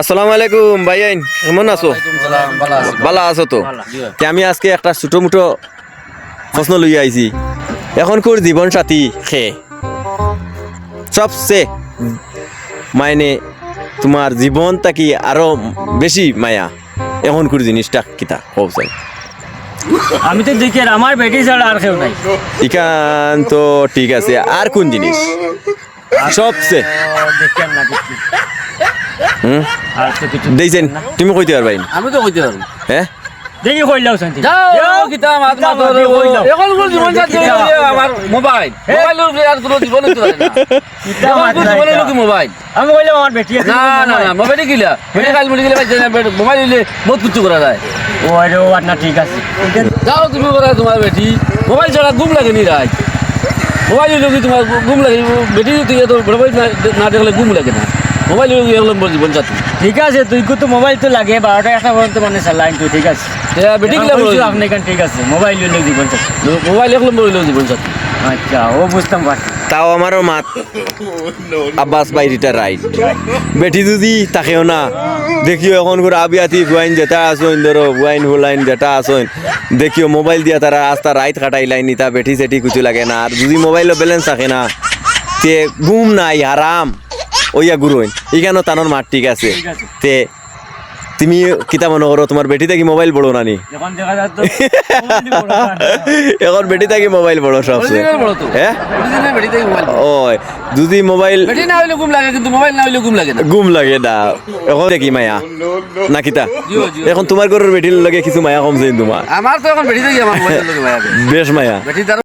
আসসালামু আলাইকুম ভাইয়াইন কেমন আছো? ভালো আছো। তো? আমি আজকে একটা ছোট মুটো প্রশ্ন লইয়া আইছি। এখনকার জীবন সাথী খে সবচেয়ে মানে তোমার জীবন থাকি আরও বেশি মায়া? এখনকার জিনিসটা কিতা হোক চাই আমি তো দেখি আমার বেটি ছাড়া আর কেউ নাই। ইকান তো ঠিক আছে আর কোন জিনিস? সবচেয়ে দেখি না হুম? আর তো কিছু দেখছেন তুমি কইতে পারবাই আমি তো কইতে পারব। হ্যাঁ দেখি কইলাও শান্তি। যাও। কিতা মাত মাত এখন কোন জীবন সাথী আমার মোবাইল? মোবাইল আর কোনো জীবন হইতে না। এখন কোন জীবন হইল মোবাইল? আমি কইলাম আমার বেটি আছে না না না মোবাইল কিলা। বেটে কাল মুড়ি গেলে মোবাইল হইলে বহুত কিছু করা যায়। ও ও না ঠিক আছে। যাও তুমি করা তোমার বেটি। মোবাইল ছাড়া ঘুম লাগে নি রাত। মোবাইল হইলে কি তোমার ঘুম লাগে বেটি তুই তো মোবাইল না দেখলে ঘুম লাগে না। মোবাইল জীবন সাথী ঠিক আছে তুই তো মোবাইল তো লাগে বারোটা একটা পর্যন্ত মানে চালাইন তুই ঠিক আছে। বেটি আপনি এখান ঠিক আছে মোবাইল হইলে জীবন মোবাইল এক নম্বর হইলেও জীবন সাথী আচ্ছা ও বুঝতাম পারছি। তাও আমারও মাত। আব্বাস বাইরিটা রাইট বেটি যদি তাকেও না দেখিও এখন করে আবিয়াতি বুয়াইন যেটা আসইন ধরো বুয়াইন হুলাইন যেটা আসইন দেখিও মোবাইল দিয়া তারা আস্তা রাইত কাটাইলাই নি তা বেটি সেটি কিছু লাগে না। আর যদি মোবাইলও ব্যালেন্স থাকে না তে ঘুম নাই আরাম ওইয়া গুরুইন এখানেও তানোর মাঠ ঠিক আছে। তে তুমি কিতা মনে করো তোমার বেটি থেকে মোবাইল বড় নানি। এখন বেটি থেকে মোবাইল বড় সবচেয়ে। হ্যাঁ? ওই যদি মোবাইল বেটি না হইলে ঘুম লাগে কিন্তু মোবাইল না হইলে ঘুম লাগে না। গুম লাগে না। এখন দেখি মায়া। না কিতা। এখন তোমার ঘরের বেটির লাগে কিছু মায়া কমছে তোমার আমার তো এখন বেটি থেকে আমার মোবাইল লাগে বেশ মায়া। বেটি